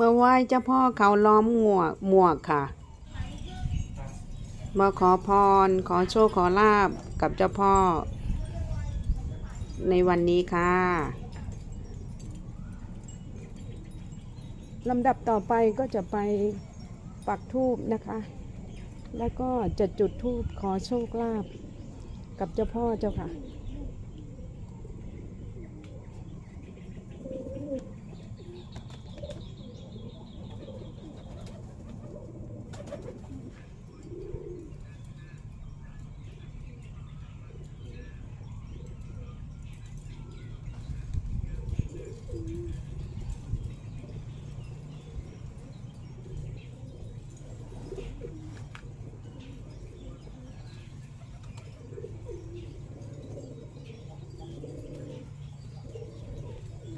เมื่อไหว้เจ้าพ่อเขาล้อมหมวกหมวกค่ะ มาขอพร ขอโชคขอลาบกับเจ้าพ่อ ในวันนี้ค่ะลำดับต่อไปก็จะไปปักทูบนะคะ แล้วก็จะจุดทูบขอโชคลาภกับเจ้าพ่อเจ้าค่ะ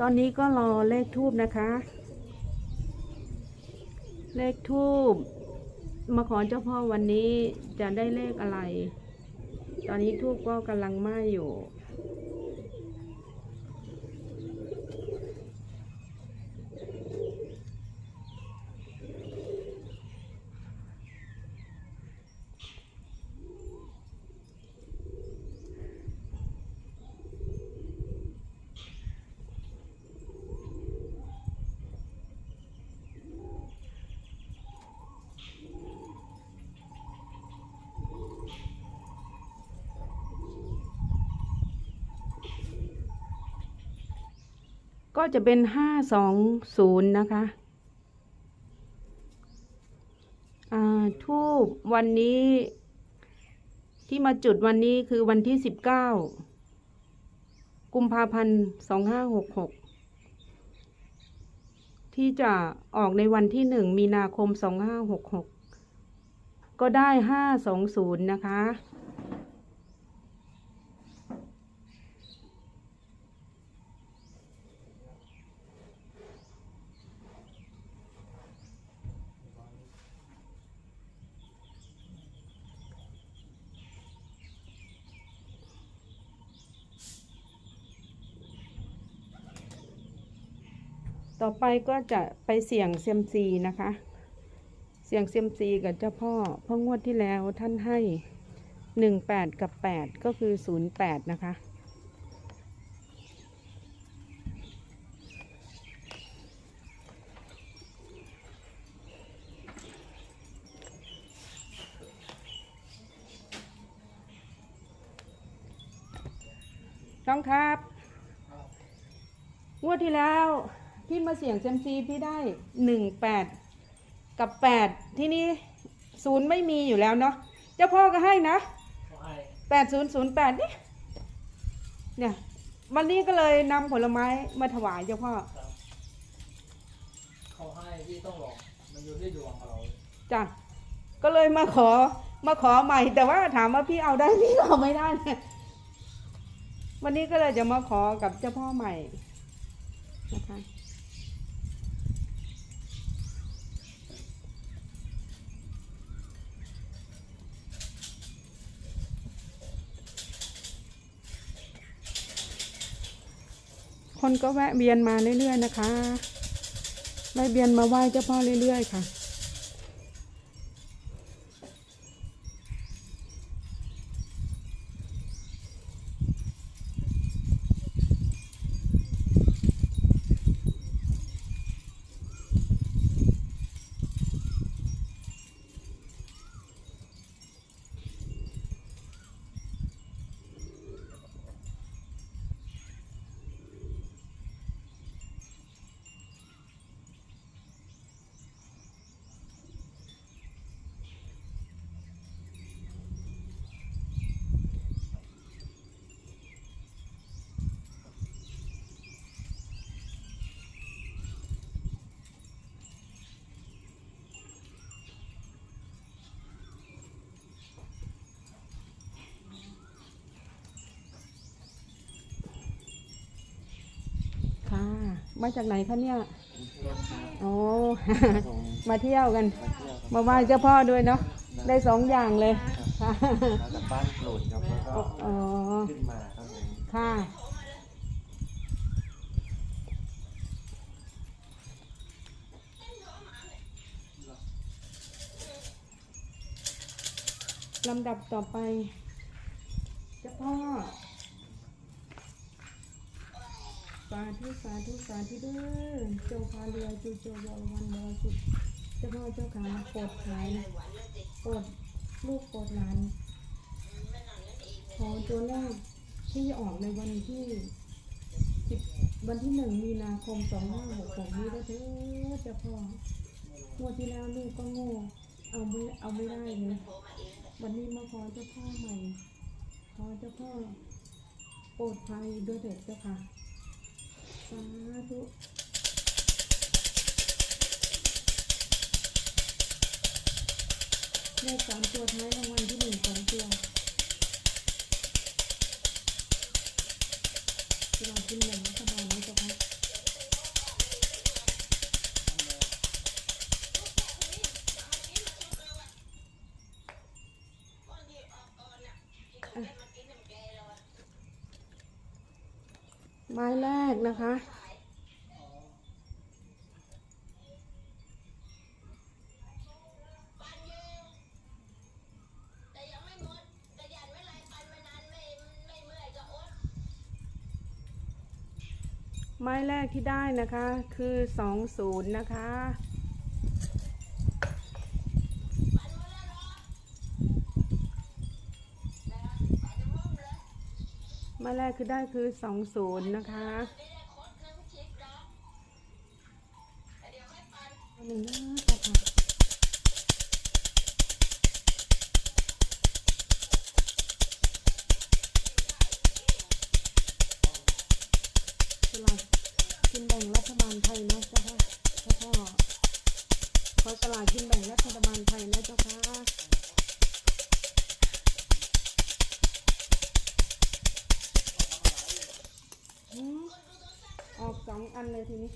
ตอนนี้ก็รอเลขทูบนะคะ เลขทูบมาขอเจ้าพ่อวันนี้จะได้เลขอะไร ตอนนี้ทูบก็กำลังไหม้อยู่ ก็จะเป็นห้าสองศูนย์นะคะอ่าทูบวันนี้ ที่มาจุดวันนี้คือวันที่สิบเก้ากุมภาพันธ์สองห้าหกหกที่จะออกในวันที่หนึ่งมีนาคมสองห้าหกหกก็ได้ห้าสองศูนย์นะคะ ต่อไปก็จะไปเสี่ยงเซียมซีนะคะ เสี่ยงเซียมซีกับเจ้าพ่อเพราะงวดที่แล้วท่านให้หนึ่งแปดกับแปดก็คือศูนย์แปดนะคะน้องครับ งวดที่แล้ว พี่มาเสี่ยงเซยมซีพี่ได้หนึ่งแปดกับแปดที่นี่ศูนย์ไม่มีอยู่แล้วเนาะเจ้าพ่อก็ให้นะเขาให้แปดศูนย์ศูนย์แปดนี่เนี่ยวันนี้ก็เลยนำผลไม้มาถวายเจ้าพ่อครับเขาให้พี่ต้องลองมันอยู่ที่ดวงเราจ้ะก็เลยมาขอมาขอใหม่ แต่ว่าถามว่าพี่เอาได้พี่ก็เอาไม่ได้เนี่ยวันนี้ก็เลยจะมาขอกับเจ้าพ่อใหม่นะคะ คนก็แวะเวียนมาเรื่อยๆนะคะแวะเวียนมาไหว้เจ้าพ่อเรื่อยๆค่ะค่ะ มาจากไหนคะเนี่ยโอ้มาเที่ยวกัน มาไหว้เจ้าพ่อด้วยเนาะได้สองอย่างเลยค่จากบ้านโปรดครับแล้วก็ขึ้นมาครับผมค่ะลำดับต่อไป เจ้าพ่อ ธุสาธุสาธุเด้อเจ้าพาเรือจูโจวรวันบริสุทธิ์เจ้าพ่อเจ้าขาปรดขายปรดลูกปรดหลานขอตัวแรกที่ออกในวันที่สิบวันที่หนึ่งมีนาคมสองห้าหกหกนี้ก็เถอะเจ้าพ่องวดที่แล้วลูกก็โง่เอาไม่เอาไม่ได้เลยวันนี้มาขอเจ้าพ่อใหม่ขอเจ้าพ่อโปรดภัยด้วยเถิดเจ้าค่ะ ธุเลขสามตัวท้ายรางวัลที่หนึ่งสองตัวสลากกินแบ่งรัฐบาลนะเจ้ ไม้แรกนะคะ ไม้แรกที่ได้นะคะคือสองศูนย์นะคะ ไม้แรกคือได้คือสองศูนย์นะคะหนึ่งนะเจ้าค่ะกินแบ่งรัฐบาลไทยนะเจ้าค่ะเจ้าพ่อขอสลากกินแบ่งรัฐบาลไทยนะเจ้าค่ะ ออกสองอันเลยทีนี้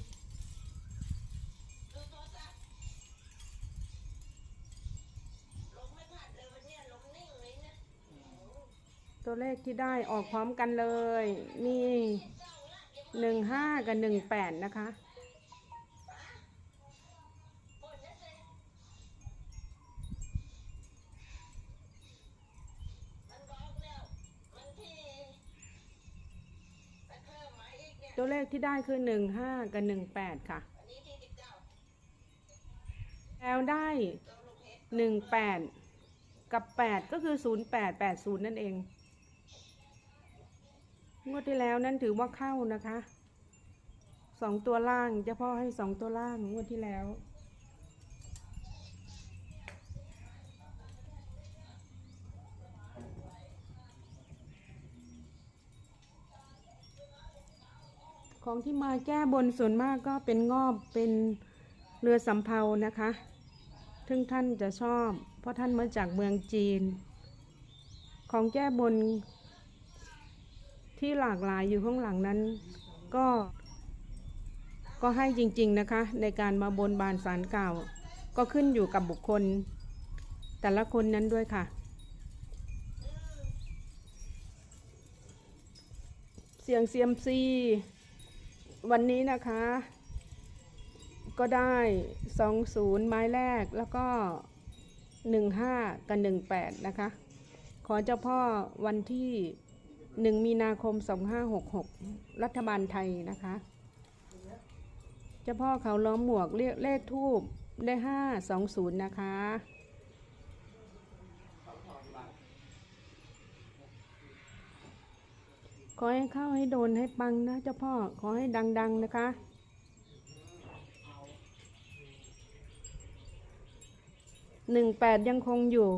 ตัวเลขที่ได้ออกพร้อมกันเลย มีหนึ่งห้ากับหนึ่งแปดนะคะ ตัวเลขที่ได้คือหนึ่งห้ากับหนึ่งแปดค่ะ แล้วได้หนึ่งแปดกับแปดก็คือศูนย์แปดแปดศูนย์นั่นเอง งวดที่แล้วนั่นถือว่าเข้านะคะสองตัวล่างเจ้าพ่อให้สองตัวล่างงวดที่แล้ว ของที่มาแก้บนส่วนมากก็เป็นงอบเป็นเรือสำเภานะคะ ซึ่งท่านจะชอบ เพราะท่านมาจากเมืองจีน ของแก้บนที่หลากหลายอยู่ข้างหลังนั้น ก็ ก็ให้จริงๆนะคะ ในการมาบนบานสารกล่าวก็ขึ้นอยู่กับบุคคล แต่ละคนนั้นด้วยค่ะ เสียงเซียมซี วันนี้นะคะ ก็ได้สองศูนย์ไม้แรกแล้วก็หนึ่งห้ากับหนึ่งแปดนะคะ ขอเจ้าพ่อวันที่หนึ่งมีนาคมสองห้าหกหกรัฐบาลไทยนะคะ เจ้าพ่อเขาล้อมหมวกเรียกเลขทูบได้ห้าสองศูนย์นะคะ ขอให้เข้าให้โดนให้ปังนะเจ้าพ่อ ขอให้ดัง ๆ นะคะ หนึ่งแปดยังคงอยู่